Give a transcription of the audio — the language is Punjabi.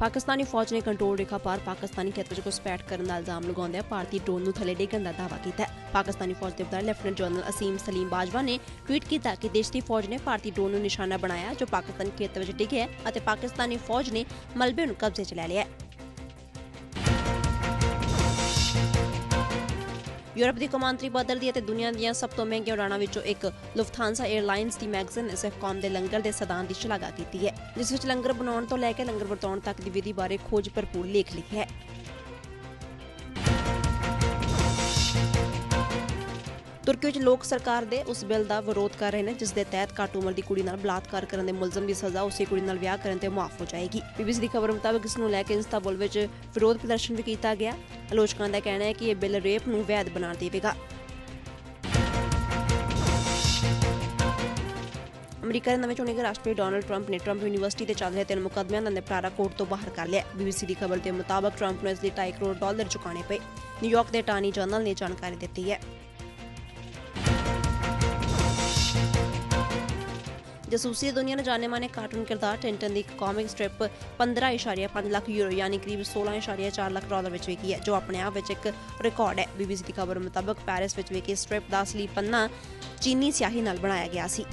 ਪਾਕਿਸਤਾਨੀ ਫੌਜ ਨੇ ਕੰਟਰੋਲ ਰੇਖਾ ਪਾਰ ਪਾਕਿਸਤਾਨੀ ਖੇਤਰ 'ਚ ਘੁਸਪੈਠ ਕਰਨ ਦਾ ਇਲਜ਼ਾਮ ਲਗਾਉਂਦਿਆਂ ਭਾਰਤੀ ਡਰੋਨ ਨੂੰ ਥੱਲੇ ਡੇਗਣ ਦਾ ਦਾਅਵਾ ਕੀਤਾ ਪਾਕਿਸਤਾਨੀ ਫੌਜ ਦੇ ਪ੍ਰਧਾਨ ਲੈਫਟੀਨੈਂਟ ਜਨਰਲ ਅਸੀਮ ਸਲੀਮ ਬਾਜਵਾ ਨੇ ਟਵੀਟ ਕੀਤਾ ਕਿ ਦੇਸ਼ ਦੀ ਫੌਜ ਨੇ ਭਾਰਤੀ ਡਰੋਨ ਨੂੰ ਨਿਸ਼ਾਨਾ ਬਣਾਇਆ, ਜੋ ਪਾਕਿਸਤਾਨੀ ਖੇਤਰ ਵਿੱਚ ਡਿੱਗਿਆ ਅਤੇ ਪਾਕਿਸਤਾਨੀ ਫੌਜ ਨੇ ਮਲਬੇ ਨੂੰ ਕਬਜ਼ੇ 'ਚ ਲੈ ਲਿਆ ਯੂਰਪ ਦੀ ਕੌਮਾਂਤਰੀ ਬਦਲਦੀ ਅਤੇ ਦੁਨੀਆ ਦੀਆਂ ਸਭ ਤੋਂ ਮਹਿੰਗੀਆਂ ਉਡਾਣਾਂ ਵਿੱਚੋਂ ਇੱਕ ਲੁਫਥਾਂਸਾ 에ਅਰਲਾਈਨਸ ਦੀ ਮੈਗਜ਼ੀਨ ਨੇ ਦੇ ਲੰਗਰ ਦੇ ਸਦਾਨ ਦੀ ਸ਼ਲਾਘਾ ਕੀਤੀ ਹੈ, ਜਿਸ ਵਿੱਚ ਲੰਗਰ ਬਣਾਉਣ ਤੋਂ ਲੈ ਕੇ ਲੰਗਰ ਵਰਤਾਉਣ ਤੱਕ ਦੀ ਵਿਧੀ ਬਾਰੇ ਖੋਜ ਭਰਪੂਰ ਲੇਖ ਲਿਖਿਆ ਹੈ। ਤੁਰਕੀ ਵਿੱਚ ਲੋਕ ਸਰਕਾਰ ਦੇ ਉਸ ਬਿੱਲ ਦਾ ਵਿਰੋਧ ਕਰ ਰਹੇ ਨੇ, ਜਿਸ ਦੇ ਤਹਿਤ ਘੱਟ ਉਮਰ ਦੀ ਕੁੜੀ ਨਾਲ ਬਲਾਤਕਾਰ ਕਰਨ ਦੇ ਮੁਲਜ਼ਮ ਦੀ ਸਜ਼ਾ ਉਸੇ ਕੁੜੀ ਨਾਲ ਵਿਆਹ ਕਰਨ ਤੇ ਮੁਆਫ ਹੋ ਜਾਏਗੀ। ਬੀਬੀਸੀ ਦੀ ਖਬਰ ਮੁਤਾਬਕ ਇਸ ਨੂੰ ਲੈ ਕੇ ਇਸਤਾਂਬੁਲ ਵਿੱਚ ਵਿਰੋਧ ਪ੍ਰਦਰਸ਼ਨ ਵੀ ਕੀਤਾ ਗਿਆ। ਆਲੋਚਕਾਂ ਦਾ ਕਹਿਣਾ ਹੈ ਕਿ ਇਹ ਬਿੱਲ ਰੇਪ ਨੂੰ ਵੈਧ ਬਣਾ ਦੇਵੇਗਾ। ਅਮਰੀਕਾ ਦੇ ਨਵੇਂ ਚੁਣੇ ਗਏ ਰਾਸ਼ਟਰਪਤੀ ਡੋਨਲਡ ਟਰੰਪ ਨੇ ਟਰੰਪ ਯੂਨੀਵਰਸਿਟੀ ਦੇ ਚੱਲ ਰਹੇ ਤਿੰਨ ਮੁਕਦਮਿਆਂ ਦਾ ਨਿਪਟਾਰਾ ਕੋਰਟ ਤੋਂ ਬਾਹਰ ਕਰ ਲਿਆ। ਬੀਬੀਸੀ ਦੀ ਖਬਰ ਦੇ ਮੁਤਾਬਕ ਟਰੰਪ ਨੂੰ ਇਸ ਲਈ 2.5 ਕਰੋੜ ਡਾਲਰ ਚੁਕਾਣੇ ਪਏ। ਨਿਊਯਾਰਕ ਦੇ ਅਟਾਰਨੀ ਜਨਰਲ ਨੇ ਜਾਣਕਾਰੀ ਦਿੱਤੀ ਹੈ। ਜਸੂਸੀ ਦੁਨੀਆ ਨੂੰ ਜਾਣੇ ਮਾਨੇ ਕਾਰਟੂਨ ਕਿਰਦਾਰ ਟਿੰਟਨ ਦੀ ਇੱਕ ਕਾਮਿਕ ਸਟ੍ਰਿਪ 15.5 ਲੱਖ ਯੂਰੋ ਯਾਨੀ ਕਰੀਬ 16.4 ਲੱਖ ਡਾਲਰ ਵਿੱਚ ਵਿਕੀ ਹੈ, ਜੋ ਆਪਣੇ ਆਪ ਵਿੱਚ ਇੱਕ ਰਿਕਾਰਡ ਹੈ। ਬੀਬੀਸੀ ਦੀ ਖਬਰ ਮੁਤਾਬਕ ਪੈਰਿਸ ਵਿੱਚ ਵਿਕੀ ਸਟ੍ਰਿਪ ਦਾ ਅਸਲੀ ਪੰਨਾ ਚੀਨੀ ਸਿਆਹੀ ਨਾਲ ਬਣਾਇਆ ਗਿਆ ਸੀ।